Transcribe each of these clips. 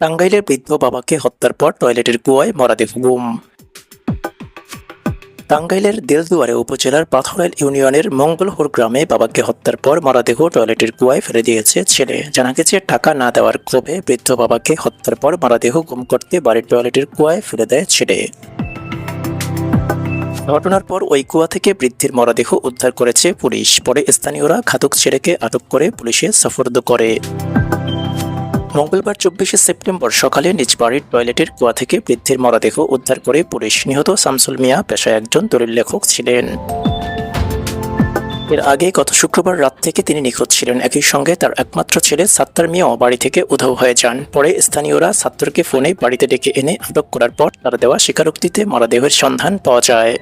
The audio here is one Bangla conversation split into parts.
টাঙ্গাইলের বৃদ্ধ বাবাকে হত্যার পর টয়লেটের কুয়ায় মরাদেহ গুম। টাঙ্গাইলের দেলদুয়ারে উপজেলার পাথরাইল ইউনিয়নের মঙ্গলহর গ্রামে বাবাকে হত্যার পর মরাদেহ টয়লেটের কুয়ায় ফেলে দিয়েছে ছেলে। জানা গেছে, টাকা না দেওয়ার ক্ষোভে বৃদ্ধ বাবাকে হত্যার পর মরাদেহ গুম করতে বাড়ির টয়লেটের কুয়ায় ফেলে দেয় ছেলে। ঘটনার পর ওই কুয়া থেকে বৃদ্ধির মরাদেহ উদ্ধার করেছে পুলিশ। পরে স্থানীয়রা ঘাতক ছেলেকে আটক করে পুলিশে সাফর্দ করে। মঙ্গলবার চব্বিশে সেপ্টেম্বর সকালে নিজ বাড়ির টয়লেটের কুয়া থেকে বৃদ্ধির মরদেহ উদ্ধার করে পুলিশ নিহত শামসুল মিয়া পেশায় একজন দলিল লেখক ছিলেন। এর আগে গত শুক্রবার রাত থেকে তিনি নিখোঁজ ছিলেন। একই সঙ্গে তার একমাত্র ছেলে সাত্তার মিয়াও বাড়ি থেকে উধাও হয়ে যান। পরে স্থানীয়রা সাত্তরকে ফোনে বাড়িতে ডেকে এনে আটক করার পর তার দেওয়া স্বীকারোক্তিতে মরদেহের সন্ধান পাওয়া যায়।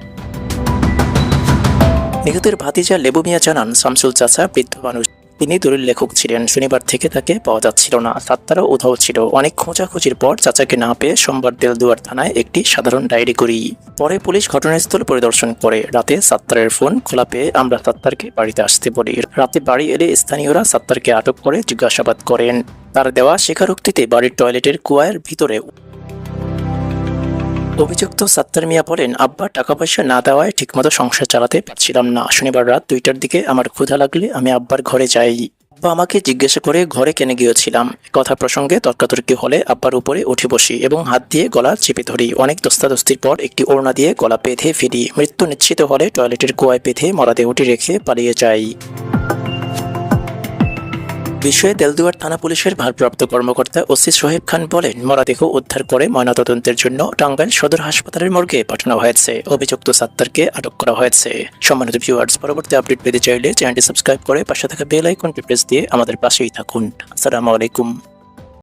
নিহতের ভাতিজা লেবু মিয়া জানান, শামসুল চাচা বৃদ্ধ মানুষ। তিনি দলিল লেখক ছিলেন। শনিবার থেকে তাকে পাওয়া যাচ্ছিল না। সাত্তারও উধাও ছিল। অনেক খোঁজাখুঁজির পর চাচাকে না পেয়ে সোমবার দেলদুয়ার থানায় একটি সাধারণ ডায়েরি করি। পরে পুলিশ ঘটনাস্থল পরিদর্শন করে। রাতে সাত্তারের ফোন খোলা পেয়ে আমরা সাত্তারকে বাড়িতে আসতে বলি। রাতে বাড়ি এলে স্থানীয়রা সাত্তারকে আটক করে জিজ্ঞাসাবাদ করেন। তার দেওয়া স্বীকারোক্তিতে বাড়ির টয়লেটের কুয়ার ভিতরে অভিযুক্ত সাত্তার মিয়া বলেন, আব্বা টাকা পয়সা না দেওয়ায় ঠিকমতো সংসার চালাতে পারছিলাম না। শনিবার রাত দুইটার দিকে আমার ক্ষুধা লাগলে আমি আব্বার ঘরে যাই। আব্বা আমাকে জিজ্ঞাসা করে ঘরে কেনে গিয়েছিলাম? কথা প্রসঙ্গে তর্কাতর্কি হলে আব্বার উপরে উঠে বসি এবং হাত দিয়ে গলা চেপে ধরি। অনেক দস্তাদস্তির পর একটি ওড়না দিয়ে গলা বেঁধে ফিরি। মৃত্যু নিশ্চিত হলে টয়লেটের কুয়ায় বেঁধে মরাদেহটি রেখে পালিয়ে যাই। বিষয়ে দেলদুয়ার থানা পুলিশের ভারপ্রাপ্ত কর্মকর্তা ওসি সোহেব খান বলেন, মরাদেহ উদ্ধার করে ময়নাতদন্তের জন্য টাঙ্গাইল সদর হাসপাতালের মর্গে পাঠানো হয়েছে। অভিযুক্ত সাত্তারকে আটক করা হয়েছে। সম্মানিত ভিউয়ার্স পরবর্তী আপডেট পেতে চাইলে চ্যানেলটি সাবস্ক্রাইব করে পাশে থাকা বেল আইকনটি প্রেস দিয়ে আমাদের পাশেই থাকুন। আসসালামু আলাইকুম।